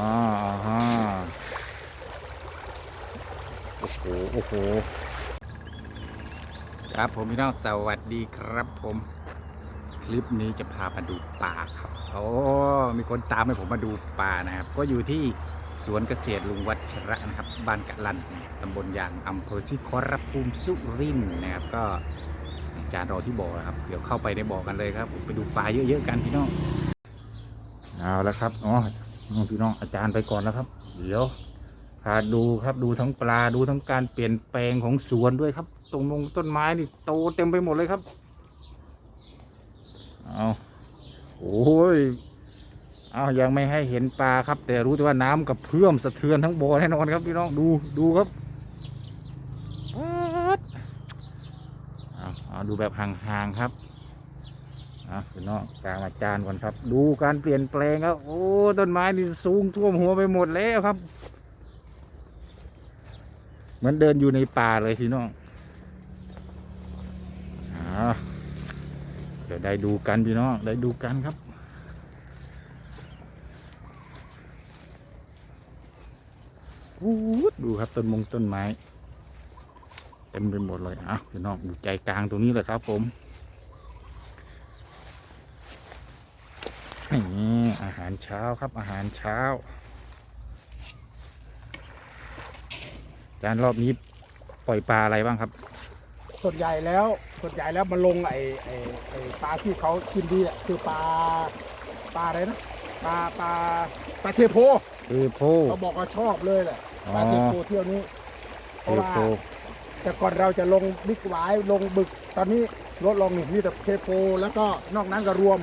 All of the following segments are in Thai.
อ๋อฮะโอ้โห โอ้โห ครับผมพี่น้องสวัสดีครับผม คลิปนี้จะพามาดูปลาครับ โอ้ มีคนตามให้ผมมาดูปลานะครับ ก็อยู่ที่สวนเกษตรลุงวัชระนะครับ บ้านกะลันตำบลยางอำเภอสิขอรภูมิสุรินทร์นะครับ ก็อาจารย์รอที่บ่อครับ เดี๋ยวเข้าไปในบ่อกันเลยครับ ไปดูปลาเยอะๆกันพี่น้อง เอาแล้วครับ อ๋อ พี่น้องอาจารย์ไปก่อนแล้วครับ เดี๋ยวพาดูครับดูทั้งปลาดูทั้งการเปลี่ยนแปลงของสวนด้วยครับ ตรงนงต้นไม้นี่โตเต็มไปหมดเลยครับเอาโอ้ยเอายังไม่ให้เห็นปลาครับ แต่รู้แต่ว่าน้ำกับเพื่อมสะเทือนทั้งบ่อแน่นอนครับพี่น้องดูดูครับอาเอาดูแบบห่างๆครับ อะพี่น้องกลางอาจารย์ก่อนครับ ดูการเปลี่ยนแปลงครับโอ้ต้นไม้นี่สูงท่วมหัวไปหมดแล้วครับ เหมือนเดินอยู่ในป่าเลยพี่น้องอ่าเดี๋ยวได้ดูกันพี่น้องได้ดูกันครับดดูครับต้นมงต้นไม้เต็มไปหมดเลยอะพี่น้องอยู่ใจกลางตรงนี้เลยครับผม นี่อาหารเช้าครับอาหารเช้า จานรอบนี้ปล่อยปลาอะไรบ้างครับ ส่วนใหญ่แล้วส่วนใหญ่แล้วมันลงไอ้ไอ้ไอ้ปลาที่เขากินดีอะคือปลาปลาอะไรนะปลาปลาปลาเทโพเทโพ เขาบอกว่าชอบเลยแหละอ๋อปลาเทโพเที่ยวนี้เพเทราะว่า โพแต่ก่อนเราจะลงบิ๊กไวายลงบึกตอนนี้ลดลงนี่มีแต่เทโพแล้วก็นอกนั้นก็รวม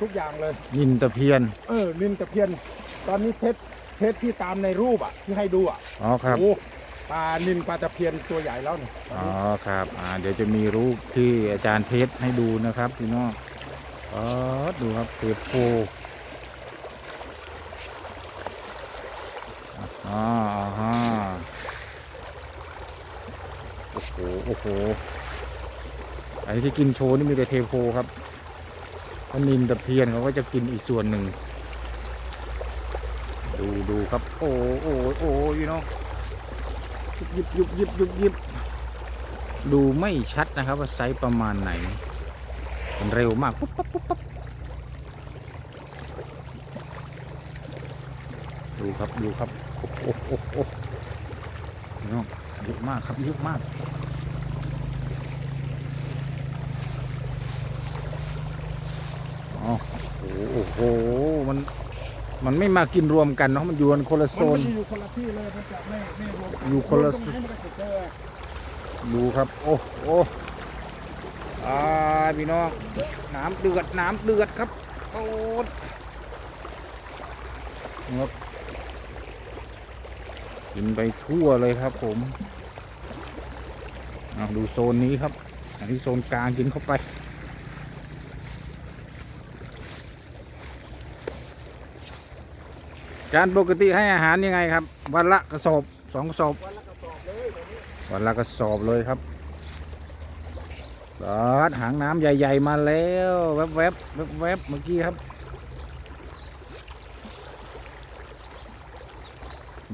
ทุกอย่างเลย นินตะเพียน เออนินตะเพียน ตอนนี้เทสเทสที่ตามในรูปอะที่ให้ดูอะอ๋อครับ โอ้ปลานินปลาตะเพียนตัวใหญ่แล้วนี่อ๋อครับ อ่า เดี๋ยวจะมีรูปที่อาจารย์เทสให้ดูนะครับพี่น้องอ๋อดูครับเทโพอ๋อฮะโอ้โห โอ้โห ไอ้ที่กินโชว์นี่มีแต่เทโพครับ เพรานินตะเพียนเขาก็จะกินอีกส่วนหนึ่ง ดูดูครับ โอ้โอ้โอ้ยน้องยิบยิบยิบยิบยิบดูไม่ชัดนะครับ ว่าไซส์ประมาณไหน มันเร็วมากปุ๊บปั๊บปุ๊บปั๊บดูครับดูครับโอ้โอ้โอ้โอ้พี่น้องเยอะมากครับเยอะมากอ๋อ โอ้โห มัน มันไม่มากินรวมกันเนาะ มันอยู่กันคนละโซมันไม่ได้อยู่คนละที่เลยมันจะไม่ไม่รวมกัอยู่คนละ รวมตรงให้มันด้เจอดูครับ โอ้โอ้อ่าพี่น้อง น้ำเดือด น้ำเดือดครับโอ้ดงบกินไปทั่วเลยครับผมดูโซนนี้ครับอันนี้โซนกลางกินเข้าไป การปกติให้อาหารยังไงครับ วันละกระสอบสองกระสอบ วันละกระสอบเลยวันละกระสอบเลยครับรอดหางน้ำใหญ่ ๆ มาแล้วแวบๆแวบแวบๆเมื่อกี้ครับ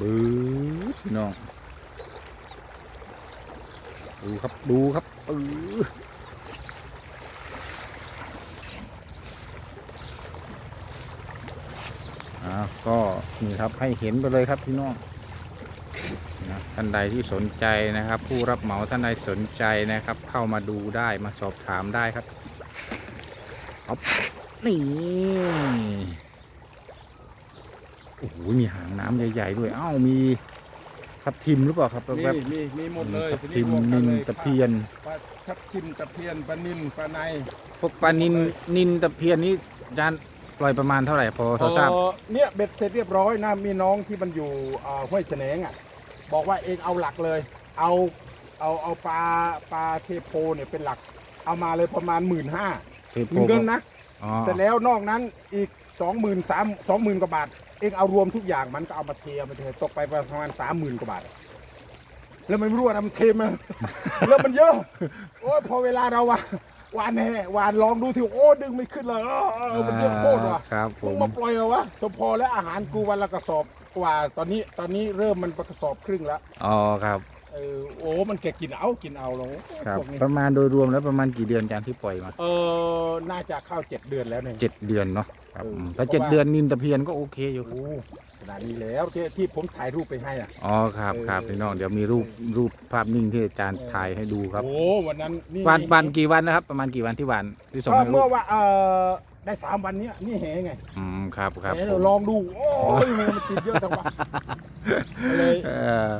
บื้อพี่น้อง ดูครับ ดูครับเออ อ่าก็นี่ครับให้เห็นไปเลยครับพี่น้องนะท่านใดที่สนใจนะครับ ผู้รับเหมาท่านใดสนใจนะครับ เข้ามาดูได้มาสอบถามได้ครับเอานี่โอ้โหมีหางน้ำใหญ่ๆด้วยเอ้ามีทับทิมหรือเปล่าครับมีแวบมีมีหมดเลยทับทีทิมรวกันินเลยตะเพียนปลาทับทิมตะเพียนปลานินปลาในพวกปลานินนินตะเพียนนี่อาจารย์ป ล่อยประมาณเท่าไหร่พอทราบเอ่อเนี่ยเบ็ดเสร็จเรียบร้อยนะมีน้องที่มันอยู่เอ่อห้วยเสนงอะบอกว่าเองเอาหลักเลย เอาเอาเอาปลาปลาเทโพเนี่ยเป็นหลัก เอามาเลยประมาณหมื่นห้าเทโพเงินนะ อ๋อเสร็จแล้วนอกนั้นอีกสองหมื่นสามสองหมื่นกว่าบาท เองเอารวมทุกอย่างมันก็เอามาเทเอามาเทตกไปประมาณสามหมื่นกว่าบาท แล้วไม่รู้ว่ามันเทมา แล้วมันเยอะโอ้ยพอเวลาเราว่า วานแน่วานลองดูที่โอ้ดึงไม่ขึ้นเลยเออเออมันเยอะโคตรว่ะครับผมึงม มาปล่อยเหรอวะสมพอแล้วอาหารกูวันละกระสอบกว่าตอนนี้ตอนนี้เริ่มมันกระสอบครึ่งแล้วอ๋อครับ เออโอ้มันแกกินเอากินเอาแล้วครับ พวกนี้ประมาณโดยรวมแล้วประมาณกี่เดือนอาจารย์ที่ปล่อยมาเออน่าจะเข้าเจ็ดเดือนแล้วเนี่ย เจ็ดเดือนเนาะครับเอออืมถ้าเพราะเจ็ดว่าเดือนนินตะเพียนก็โอเคอยู่ โอ้ ขนาดนี้แล้วที่ที่ผมถ่ายรูปไปให้อะ อ๋อครับเออครับพี่น้องเดี๋ยวมีรูปรูปภาพนิ่งที่อาจารย์เออถ่ายให้ดูครับโอ้วันนั้นนี่วันวันกี่วันนะครับ ประมาณกี่วันที่วันที่ส่งก็ให้รูเมื่อปว่าเออได้สามวันเนี้ยนี่แหไงอืมครับครับแหผเรามลองดู โอ้ยมันติดเยอะจังวะก็เลยเออ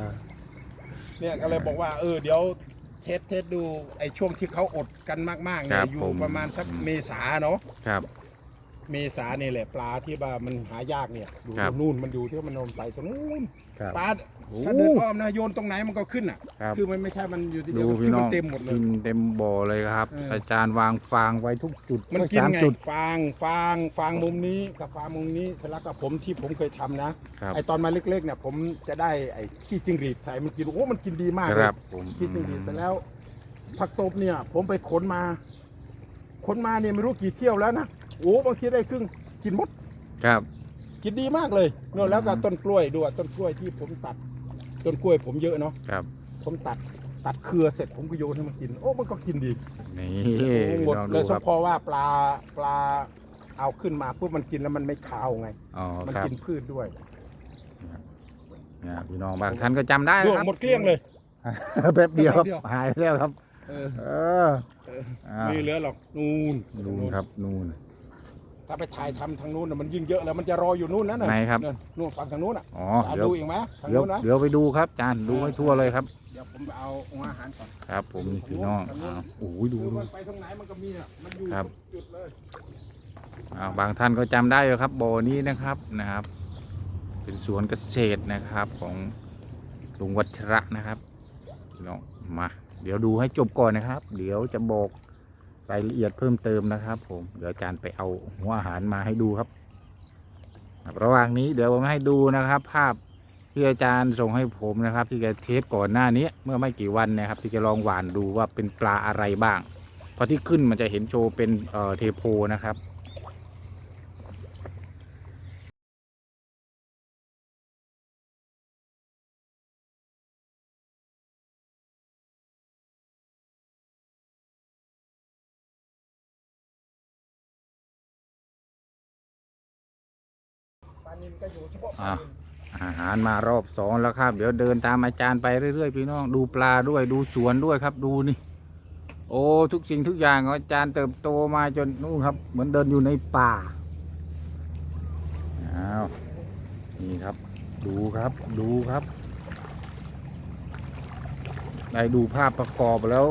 เนี่ยก็เลยบอกว่าเออเดี๋ยวเทสเทสดูไอ้ช่วงที่เขาอดกันมากๆเนี่ยอยู่ประมาณสักเมษาเนาะ ครับ เมษาเนี่ยแหละปลาที่ว่ามันหายากเนี่ยดูครับนู่นมันอยู่ที่มันนอนไปตรงนู้นครับปลาโอ้ถ้าเดินอ้อมนะโยนตรงไหนมันก็ขึ้นอะครับคือมันไม่ใช่มันอยู่ที่ดูเดียวพี่คือน้มัอนงเต็มหมดเลย กินเต็มบ่อเลยครับ เอออ อาจารย์วางฟางไว้ทุกจุดมันกินสามไงจุด ฟางฟางฟางมุมนี้กับฟางมุมนี้ทะลักกับผมที่ผมเคยทำนะครับ ไอตอนมาเล็กๆเนี่ยผมจะได้ไอขี้จิงหรีดใส่มันกินโอ้มันกินดีมากคเลยรับผมขี้จิงหรีดเสร็จแล้วผักตบเนี่ย ผมไปขนมาขนมาเนี่ยไม่รู้กี่เที่ยวแล้วนะ โอ้บางทีได้ครึ่งกินหมดครับ กินดีมากเลยโน่นแล้วก็อืมต้นกล้วยด้วยต้นกล้วยที่ผมตัด ต้นกล้วยผมเยอะเนาะครับ ผมตัดตัดเครือเสร็จผมก็โยนให้มันกิน โอ้มันก็กินดีนี่หมดลองเลดูยคสรับพอว่าปลาปลาเอาขึ้นมาปุ๊บมันกินแล้วมันไม่คาวไงอ๋อมันครับกินพืชด้วยเนี่ยพี่น้องบางท่านก็จำได้ด้วนะยครับหมดเกลี้ยงเลย แป๊บเดียวครับแป๊บเดียว หายไปแล้วครับ เออเออเอออ่าไม่เหลือหรอก นู่นนู่นครับ นู่น ถ้าไปถ่ายทำทางนู้นน่ะมันยิ่งเยอะแล้วมันจะรออยู่นู่นนั่นน่ะไหนครับนู่นนู่นฝั่งทางนู้นอะอ๋ออะเดี๋ยวดูอีกไหมทางเดี๋ยวนู้นนะเดี๋ยวไปดูครับอาจารย์ดูให้ทั่วเลยครับ เดี๋ยวผมไปเอาอาหารก่อนครับ ผมนี่พี่น้องอ้าวโอ้ยดูคือดู มันไปทางไหนมันก็มีอะมันอยู่ครับ ทุกจุดเลยอ้าวบางท่านก็จำได้อยู่ครับบ่อนี้นะครับนะครับ เป็นสวนเกษตรนะครับของลุงวัชระนะครับพี่น้องมา เดี๋ยวดูให้จบก่อนนะครับ เดี๋ยวจะบอก รายละเอียดเพิ่มเติมนะครับ ผมเดี๋ยวอาจารย์ไปเอาหัวอาหารมาให้ดูครับ ระหว่างนี้เดี๋ยวผมให้ดูนะครับ ภาพที่อาจารย์ส่งให้ผมนะครับ ที่แกเทสก่อนหน้านี้เมื่อไม่กี่วันนะครับ ที่จะลองหวานดูว่าเป็นปลาอะไรบ้างเพราะที่ขึ้นมันจะเห็นโชว์เป็นเเทโพนะครับ นินก็อยู่เฉพาะปลาอะนินอาหารมารอบสองแล้วครับ เดี๋ยวเดินตามอาจารย์ไปเรื่อยๆพี่น้องดูปลาด้วยดูสวนด้วยครับดูนี่ โอ้ทุกสิ่งทุกอย่างของอาจารย์เติบโตมาจนนู่นครับ เหมือนเดินอยู่ในป่าอ้าวนี่ครับ ดูครับดูครับ ได้ดูภาพประกอบแล้ว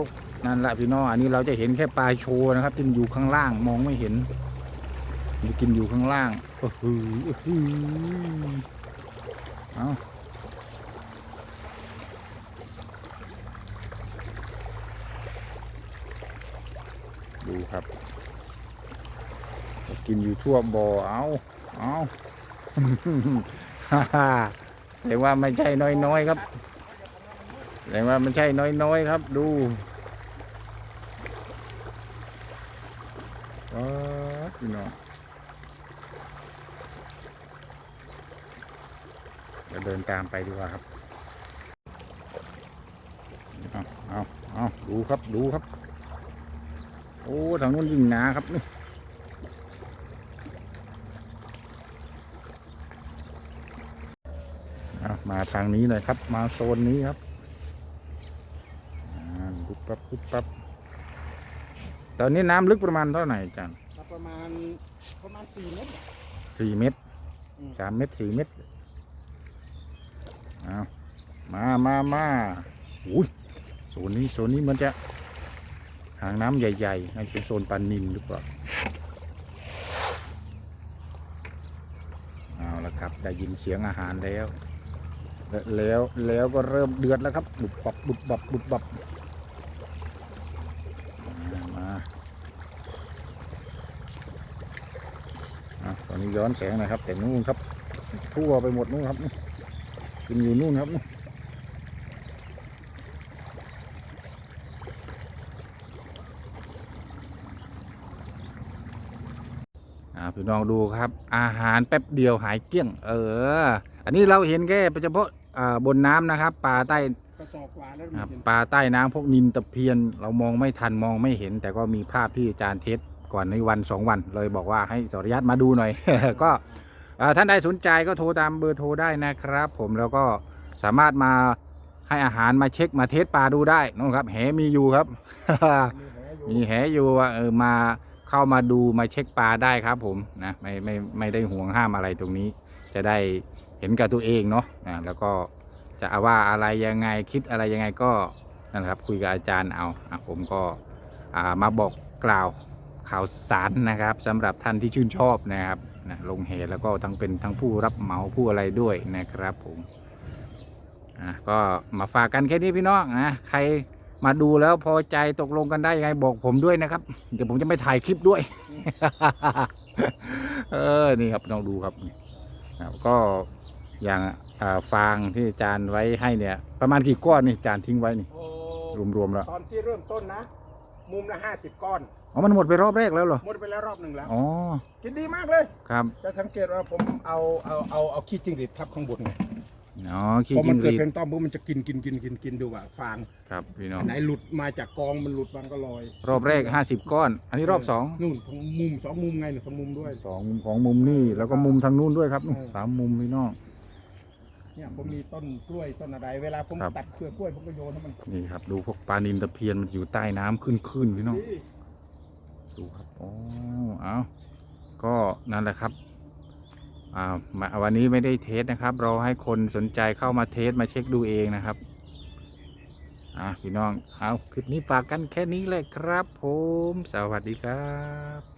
นั่นแหละพี่น้องอันนี้เราจะเห็นแค่ปลายโชว์นะครับที่มันอยู่ข้างล่างมองไม่เห็น มันกินอยู่ข้างล่างโอ้โหโอ้โหเอาดูครับ กินอยู่ทั่วบ่อเอาเอาฮ่าฮ่าแสดงว่าไม่ใช่น้อยๆครับแสดงว่าไม่ใช่น้อยๆครับ ดูว้าวพี่น้อง เดี๋ยวเดินตามไปดีกว่าครับ เอาเอาเอาดูครับ ดูครับ โอ้ทางนู้นยิ่งหนาครับนี่เอามาทางนี้หน่อยครับ มาโซนนี้ครับอ่าปุ๊บปั๊บปุ๊บปั๊บตอนนี้น้ำลึกประมาณเท่าไหร่อาจารย์ครับประมาณประมาณสี่เมตรสี่เมตรอืมสามเมตรสี่เมตรเอา มามามาอุ้ยโซนนี้โซนนี้มันจะหางน้ำใหญ่ๆน่าจะเป็นโซนปลานินหรือเปล่าเอาละครับได้ยินเสียงอาหารแล้ว แล้วแล้วก็เริ่มเดือดแล้วครับบุบบับบุบบับบุบบับมาอะตอนนี้ย้อนแสงนะครับแต่นู่นครับ ทั่วไปหมดนู่นครับกินอยู่นู่นครับ พี่น้องดูครับ อาหารแป๊บเดียวหายเกลี้ยง เออ อันนี้เราเห็นแค่เฉพาะอ่าบนน้ำนะครับปลาใต้กระสอบกว่าแล้วครับมันปลาใต้น้ำพวกนินตะเพียน เรามองไม่ทันมองไม่เห็น แต่ก็มีภาพที่อาจารย์เทสก่อนในวันสองวัน เลยบอกว่าให้สรยัตมาดูหน่อย ก็อ่าท่านใดสนใจก็โทรตามเบอร์โทรได้นะครับ ผมแล้วก็สามารถมาให้อาหารมาเช็คมาเทสปลาดูได้นู่นครับแหมีอยู่ครับ มีแหอยู่มีแหอยู่ว่าเออมา เข้ามาดูมาเช็คปลาได้ครับผมนะไม่ไม่ไม่ได้ห่วงห้ามอะไรตรงนี้ จะได้เห็นกับตัวเองเนาะนะแล้วก็จะเอาว่าอะไรยังไงคิดอะไรยังไงก็นั่นแหละครับคุยกับอาจารย์เอาผมก็มาบอกกล่าวข่าวสารนะครับสำหรับท่านที่ชื่นชอบนะครับนะลงเหตุแล้วก็ทั้งเป็นทั้งผู้รับเหมาผู้อะไรด้วยนะครับผมอะก็มาฝากกันแค่นี้พี่น้องนะใคร มาดูแล้วพอใจตกลงกันได้ยังไงบอกผมด้วยนะครับ เดี๋ยวผมจะไม่ถ่ายคลิปด้วย เออนี่ครับลองดูครับครับก็อย่างอ่าฟางที่อาจารย์ไว้ให้เนี่ย ประมาณกี่ก้อนนี่อาจารย์ทิ้งไว้นี่โอ้รวมๆแล้ว ตอนที่เริ่มต้นนะ มุมละห้าสิบก้อนอ๋อมันหมดไปรอบแรกแล้วเหรอหมดไปแล้วรอบหนึ่งแล้วอ๋อกินดีมากเลย ครับจะสังเกตว่าผมเอาเอาเอาเอาขี้จิ้งหรีดทับข้างบนไง อ๋อขี้พอมัจิ้นงหเกิดรีดเป็นต้อมปุ๊บมันจะกินกินกินกินกินดูว่าฟางครับพี่น้องอันไหนหลุดมาจากกองมันหลุดมันก็ลอยรอบแรกห้าสิบก้อน อันนี้รอบสองนู่นสองมุมสองมุมไงเนี่ยสองมุมด้วย สองของมุมนี่แล้วก็มุมทางนู้นด้วยครับนู่นเออสามมุมพี่น้อง เนี่ยผมมีต้นกล้วยต้นอะไร เวลาผมครับ ตัดเครือกล้วยผมก็โยนให้มันนี่ครับ ดูพวกปลานินตะเพียนมันอยู่ใต้น้ำขึ้นขึ้นๆพี่น้องดีดูครับโอ้เอาก็นั่นแหละครับอ่ามา วันนี้ไม่ได้เทสนะครับ เราให้คนสนใจเข้ามาเทสมาเช็คดูเองนะครับอะพี่น้องเอาคลิปนี้ฝากกันแค่นี้เลยครับผม สวัสดีครับ